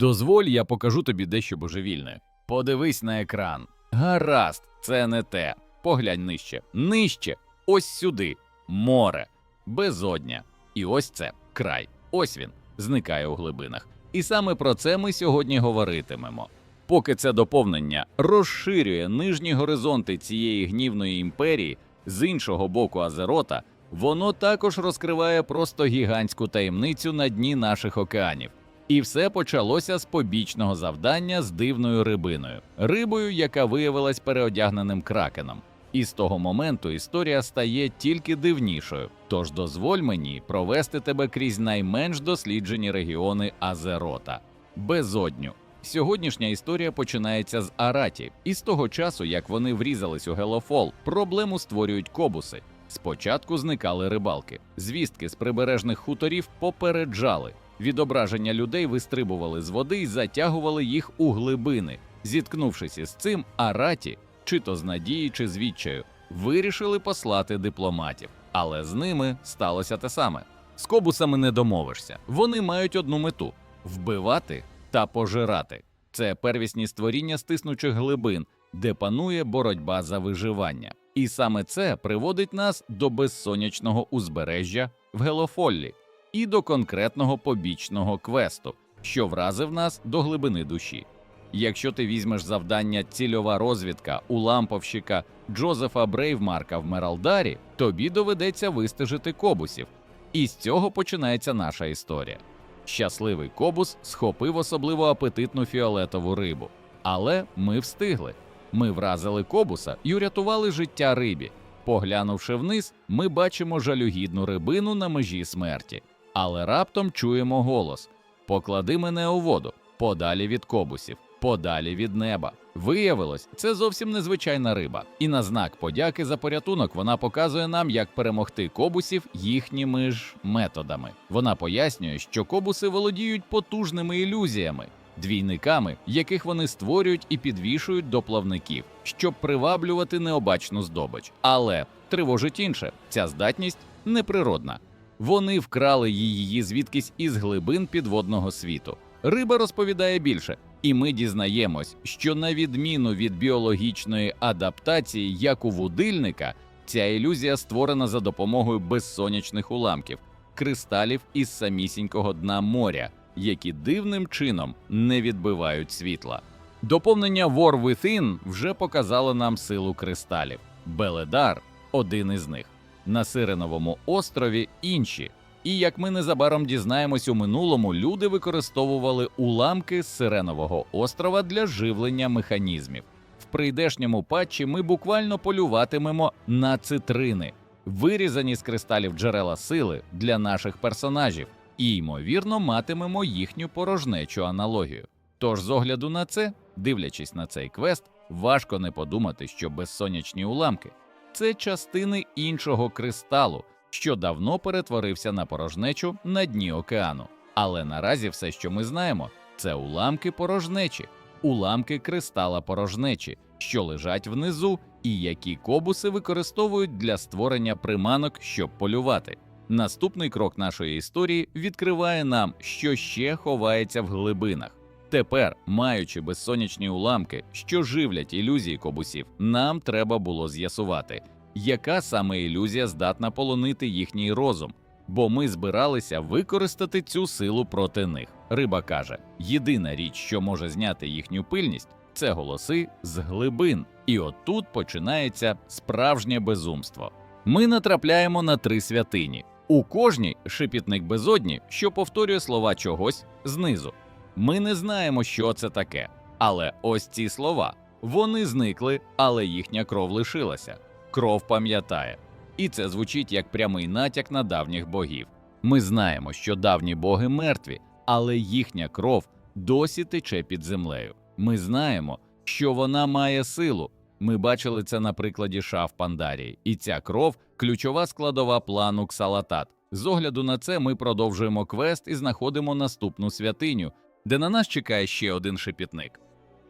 Дозволь, я покажу тобі дещо божевільне. Подивись на екран. Гаразд, це не те. Поглянь нижче. Нижче. Ось сюди. Море. Безодня. І ось це край. Ось він зникає у глибинах. І саме про це ми сьогодні говоритимемо. Поки це доповнення розширює нижні горизонти цієї гнівної імперії, з іншого боку Азерота, воно також розкриває просто гігантську таємницю на дні наших океанів. І все почалося з побічного завдання з дивною рибиною, рибою, яка виявилась переодягненим кракеном. І з того моменту історія стає тільки дивнішою. Тож дозволь мені провести тебе крізь найменш досліджені регіони Азерота безодню. Сьогоднішня історія починається з Араті, і з того часу, як вони врізались у Гелофол, проблему створюють кобуси. Спочатку зникали рибалки. Звістки з прибережних хуторів попереджали. Відображення людей вистрибували з води і затягували їх у глибини. Зіткнувшись із цим, Араті, чи то з надії, чи з відчаю, вирішили послати дипломатів. Але з ними сталося те саме. З кобусами не домовишся. Вони мають одну мету вбивати та пожирати. Це первісні створіння стиснучих глибин, де панує боротьба за виживання. І саме це приводить нас до безсонячного узбережжя в Гелофоллі і до конкретного побічного квесту, що вразив нас до глибини душі. Якщо ти візьмеш завдання цільова розвідка у ламповщика Джозефа Брейвмарка в Мералдарі, тобі доведеться вистежити кобусів. І з цього починається наша історія. Щасливий кобус схопив особливо апетитну фіолетову рибу. Але ми встигли. Ми вразили кобуса і урятували життя рибі. Поглянувши вниз, ми бачимо жалюгідну рибину на межі смерті. Але раптом чуємо голос: Поклади мене у воду, подалі від кобусів, подалі від неба. Виявилось, це зовсім незвичайна риба, і на знак подяки за порятунок вона показує нам, як перемогти кобусів їхніми ж методами. Вона пояснює, що кобуси володіють потужними ілюзіями, двійниками, яких вони створюють і підвішують до плавників, щоб приваблювати необачну здобич. Але тривожить інше, ця здатність неприродна. Вони вкрали її звідкись із глибин підводного світу. Риба розповідає більше, і ми дізнаємось, що на відміну від біологічної адаптації, як у вудильника, ця ілюзія створена за допомогою безсонячних уламків, кристалів із самісінького дна моря, які дивним чином не відбивають світла. Доповнення War Within вже показало нам силу кристалів. Беледар один із них. На Сиреновому острові інші. І як ми незабаром дізнаємось у минулому, люди використовували уламки з Сиренового острова для живлення механізмів. В прийдешньому патчі ми буквально полюватимемо на цитрини, вирізані з кристалів джерела сили для наших персонажів, і ймовірно матимемо їхню порожнечу аналогію. Тож, з огляду на це, дивлячись на цей квест, важко не подумати, що безсонячні уламки це частини іншого кристалу, що давно перетворився на порожнечу на дні океану. Але наразі все, що ми знаємо, це уламки порожнечі, уламки кристала порожнечі, що лежать внизу, і які кобуси використовують для створення приманок, щоб полювати. Наступний крок нашої історії відкриває нам, що ще ховається в глибинах. Тепер, маючи безсонячні уламки, що живлять ілюзії кобусів, нам треба було з'ясувати, яка саме ілюзія здатна полонити їхній розум, бо ми збиралися використати цю силу проти них. Риба каже: єдина річ, що може зняти їхню пильність, це голоси з глибин. І отут починається справжнє безумство. Ми натрапляємо на три святині. У кожній шипітник безодні, що повторює слова чогось знизу. Ми не знаємо, що це таке. Але ось ці слова вони зникли, але їхня кров лишилася. Кров пам'ятає. І це звучить як прямий натяк на давніх богів. Ми знаємо, що давні боги мертві, але їхня кров досі тече під землею. Ми знаємо, що вона має силу. Ми бачили це на прикладі шаф Пандарії, і ця кров ключова складова плану Ксалатат. З огляду на це ми продовжуємо квест і знаходимо наступну святиню, де на нас чекає ще один шепітник.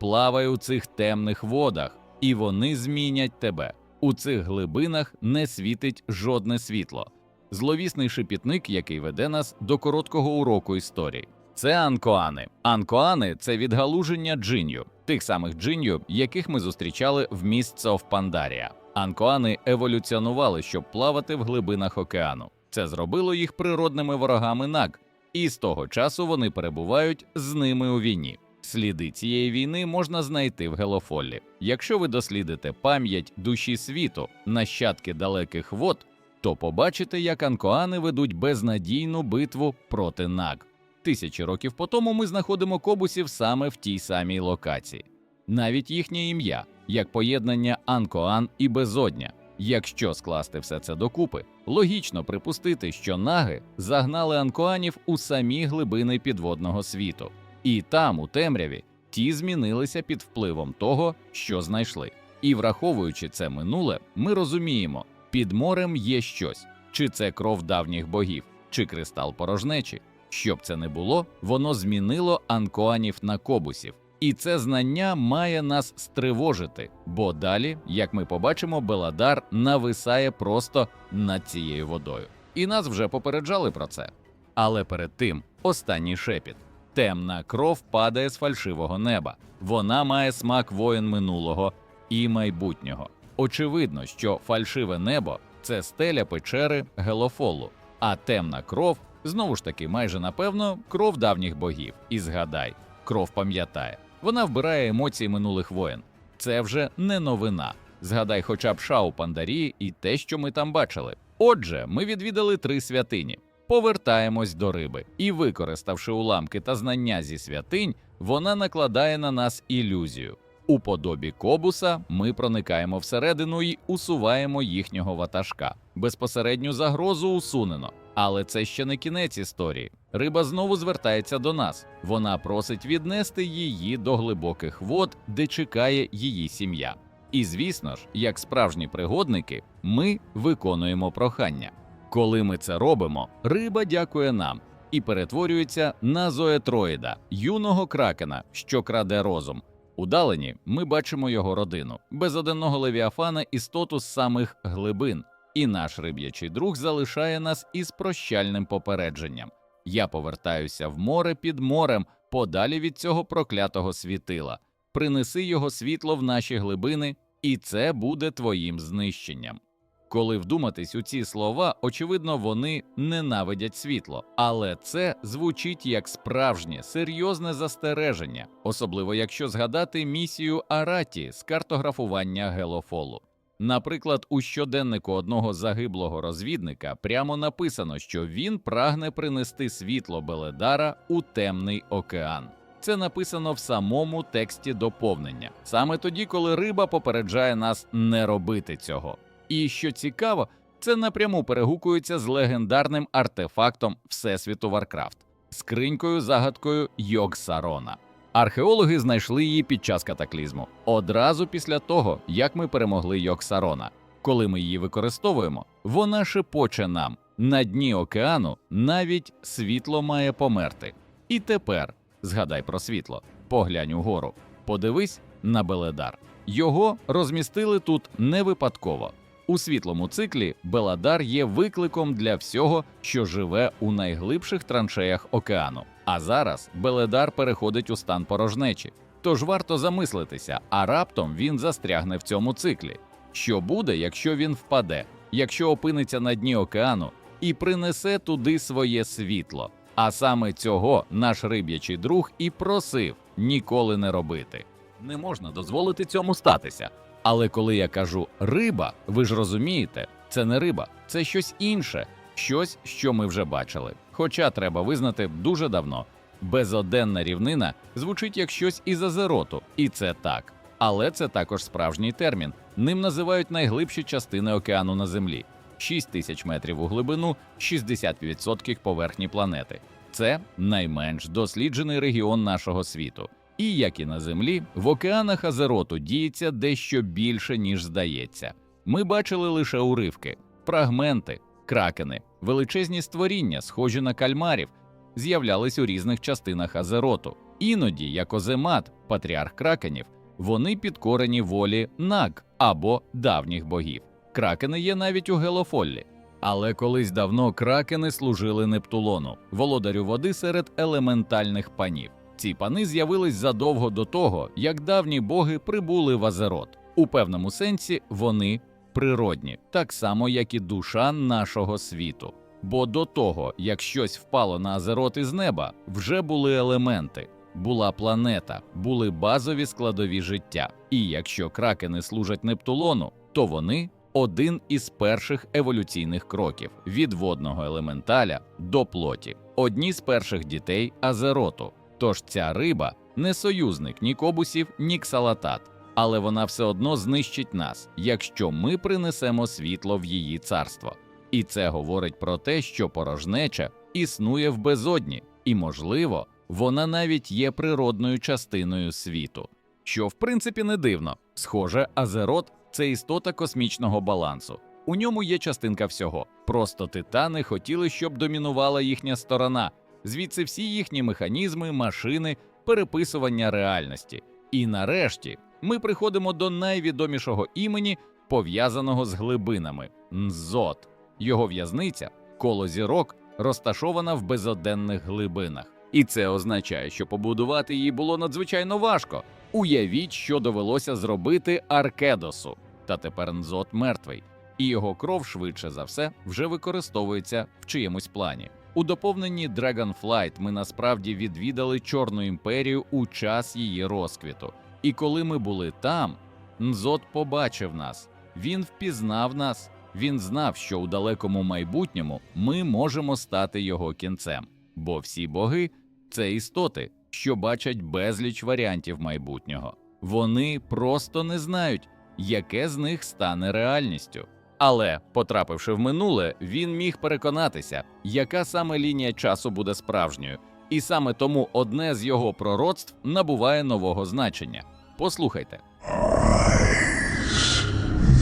Плавай у цих темних водах, і вони змінять тебе. У цих глибинах не світить жодне світло. Зловісний шепітник, який веде нас до короткого уроку історії. Це анкоани. Анкоани це відгалуження джинью, тих самих джинью, яких ми зустрічали в Mists of Pandaria. Анкоани еволюціонували, щоб плавати в глибинах океану. Це зробило їх природними ворогами наг, і з того часу вони перебувають з ними у війні. Сліди цієї війни можна знайти в Гелофоллі. Якщо ви дослідите пам'ять душі світу, нащадки далеких вод, то побачите, як анкоани ведуть безнадійну битву проти наг. Тисячі років по тому ми знаходимо кобусів саме в тій самій локації. Навіть їхнє ім'я, як поєднання анкоан і безодня. Якщо скласти все це докупи, логічно припустити, що наги загнали анкоанів у самі глибини підводного світу, і там, у темряві, ті змінилися під впливом того, що знайшли. І враховуючи це минуле, ми розуміємо, під морем є щось, чи це кров давніх богів, чи кристал порожнечі. Щоб це не було, воно змінило анкоанів на кобусів. І це знання має нас стривожити, бо далі, як ми побачимо, Беладар нависає просто над цією водою. І нас вже попереджали про це. Але перед тим останній шепіт. Темна кров падає з фальшивого неба. Вона має смак воїн минулого і майбутнього. Очевидно, що фальшиве небо це стеля печери Гелофолу, а темна кров знову ж таки майже напевно кров давніх богів. І згадай, кров пам'ятає. Вона вбирає емоції минулих воєн. Це вже не новина. Згадай, хоча б шау Пандарії і те, що ми там бачили. Отже, ми відвідали три святині. Повертаємось до риби, і, використавши уламки та знання зі святинь, вона накладає на нас ілюзію. У подобі кобуса ми проникаємо всередину і усуваємо їхнього ватажка. Безпосередню загрозу усунено. Але це ще не кінець історії. Риба знову звертається до нас. Вона просить віднести її до глибоких вод, де чекає її сім'я. І звісно ж, як справжні пригодники, ми виконуємо прохання. Коли ми це робимо, риба дякує нам і перетворюється на зоетроїда, юного кракена, що краде розум. Удалені ми бачимо його родину, безоденного левіафана істоту з самих глибин, і наш риб'ячий друг залишає нас із прощальним попередженням. Я повертаюся в море під морем, подалі від цього проклятого світила. Принеси його світло в наші глибини, і це буде твоїм знищенням. Коли вдуматись у ці слова, очевидно, вони ненавидять світло, але це звучить як справжнє серйозне застереження, особливо якщо згадати місію Араті з картографування гелофолу. Наприклад, у щоденнику одного загиблого розвідника прямо написано, що він прагне принести світло Беледара у темний океан. Це написано в самому тексті доповнення, саме тоді, коли риба попереджає нас не робити цього. І що цікаво, це напряму перегукується з легендарним артефактом Всесвіту Варкрафт скринькою загадкою Йогсарона. Археологи знайшли її під час катаклізму одразу після того, як ми перемогли Йоксарона. Коли ми її використовуємо, вона шепоче нам на дні океану навіть світло має померти. І тепер згадай про світло, поглянь угору, подивись на Беледар. Його розмістили тут не випадково. У світлому циклі Беладар є викликом для всього, що живе у найглибших траншеях океану. А зараз Беледар переходить у стан порожнечі. Тож варто замислитися, а раптом він застрягне в цьому циклі. Що буде, якщо він впаде, якщо опиниться на дні океану і принесе туди своє світло? А саме цього наш риб'ячий друг і просив ніколи не робити. Не можна дозволити цьому статися. Але коли я кажу риба, ви ж розумієте, це не риба, це щось інше, щось, що ми вже бачили. Хоча треба визнати дуже давно. Безоденна рівнина звучить як щось із Азероту, і це так. Але це також справжній термін. Ним називають найглибші частини океану на землі: 6 тисяч метрів у глибину, 60% поверхні планети. Це найменш досліджений регіон нашого світу. І як і на землі, в океанах Азероту діється дещо більше, ніж здається. Ми бачили лише уривки, фрагменти, кракени, величезні створіння, схожі на кальмарів, з'являлись у різних частинах Азероту. Іноді, як Оземат, патріарх кракенів, вони підкорені волі наг або давніх богів. Кракени є навіть у Гелофоллі. Але колись давно кракени служили Нептулону, володарю води серед елементальних панів. Ці пани з'явились задовго до того, як давні боги прибули в Азерот. У певному сенсі вони природні, так само як і душа нашого світу. Бо до того, як щось впало на Азерот із неба, вже були елементи, була планета, були базові складові життя. І якщо кракени служать Нептулону, то вони один із перших еволюційних кроків від водного елементаля до плоті, одні з перших дітей Азероту. Тож ця риба не союзник ні кобусів, ні ксалатат, але вона все одно знищить нас, якщо ми принесемо світло в її царство. І це говорить про те, що порожнеча існує в безодні, і, можливо, вона навіть є природною частиною світу. Що в принципі не дивно. Схоже, Азерот це істота космічного балансу. У ньому є частинка всього. Просто титани хотіли, щоб домінувала їхня сторона, звідси всі їхні механізми, машини, переписування реальності. І нарешті ми приходимо до найвідомішого імені, пов'язаного з глибинами Нзот. Його в'язниця коло зірок розташована в безоденних глибинах. І це означає, що побудувати її було надзвичайно важко. Уявіть, що довелося зробити Аркедосу. Та тепер Нзот мертвий, і його кров швидше за все вже використовується в чиємусь плані. У доповненні Dragonflight ми насправді відвідали Чорну імперію у час її розквіту. І коли ми були там, Нзот побачив нас, він впізнав нас, він знав, що у далекому майбутньому ми можемо стати його кінцем, бо всі боги це істоти, що бачать безліч варіантів майбутнього. Вони просто не знають, яке з них стане реальністю. Але, потрапивши в минуле, він міг переконатися, яка саме лінія часу буде справжньою, і саме тому одне з його пророцтв набуває нового значення. Послухайте.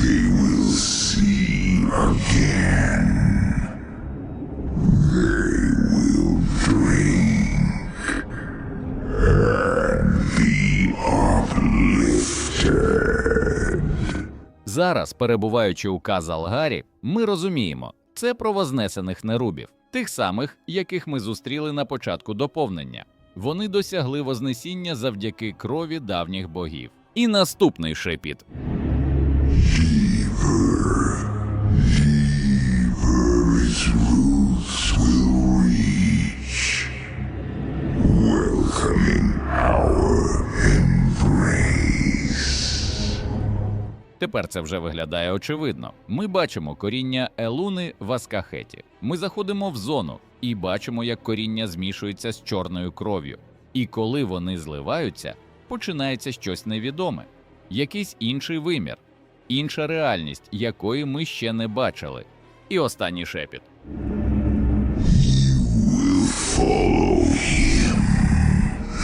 they will see again. Зараз, перебуваючи у Казалгарі, ми розуміємо, це про вознесених нерубів, тих самих, яких ми зустріли на початку доповнення. Вони досягли вознесіння завдяки крові давніх богів. І наступний шепіт. Тепер це вже виглядає очевидно. Ми бачимо коріння Елуни в Аскахеті. Ми заходимо в зону і бачимо, як коріння змішується з чорною кров'ю. І коли вони зливаються, починається щось невідоме, якийсь інший вимір, інша реальність, якої ми ще не бачили. І останній шепіт. Follow him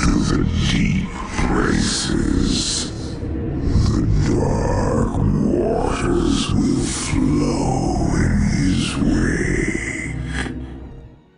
to the deep places.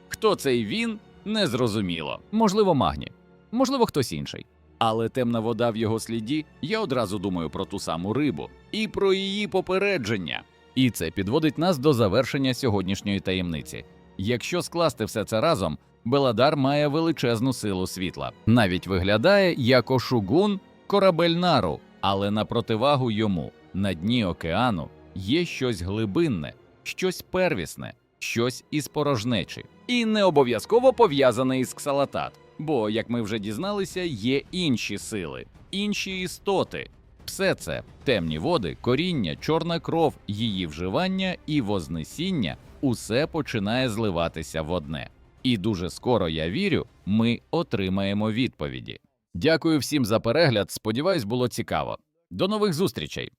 Хто цей він, незрозуміло. Можливо, магні, можливо, хтось інший. Але темна вода в його сліді, я одразу думаю про ту саму рибу і про її попередження. І це підводить нас до завершення сьогоднішньої таємниці. Якщо скласти все це разом, Беладар має величезну силу світла. Навіть виглядає як ошугун корабель нару, але на противагу йому на дні океану є щось глибинне, щось первісне, щось із порожнечі, і не обов'язково пов'язане із ксалатат. Бо, як ми вже дізналися, є інші сили, інші істоти. Все це темні води, коріння, чорна кров, її вживання і вознесіння усе починає зливатися в одне. І дуже скоро я вірю, ми отримаємо відповіді. Дякую всім за перегляд. Сподіваюсь, було цікаво. До нових зустрічей!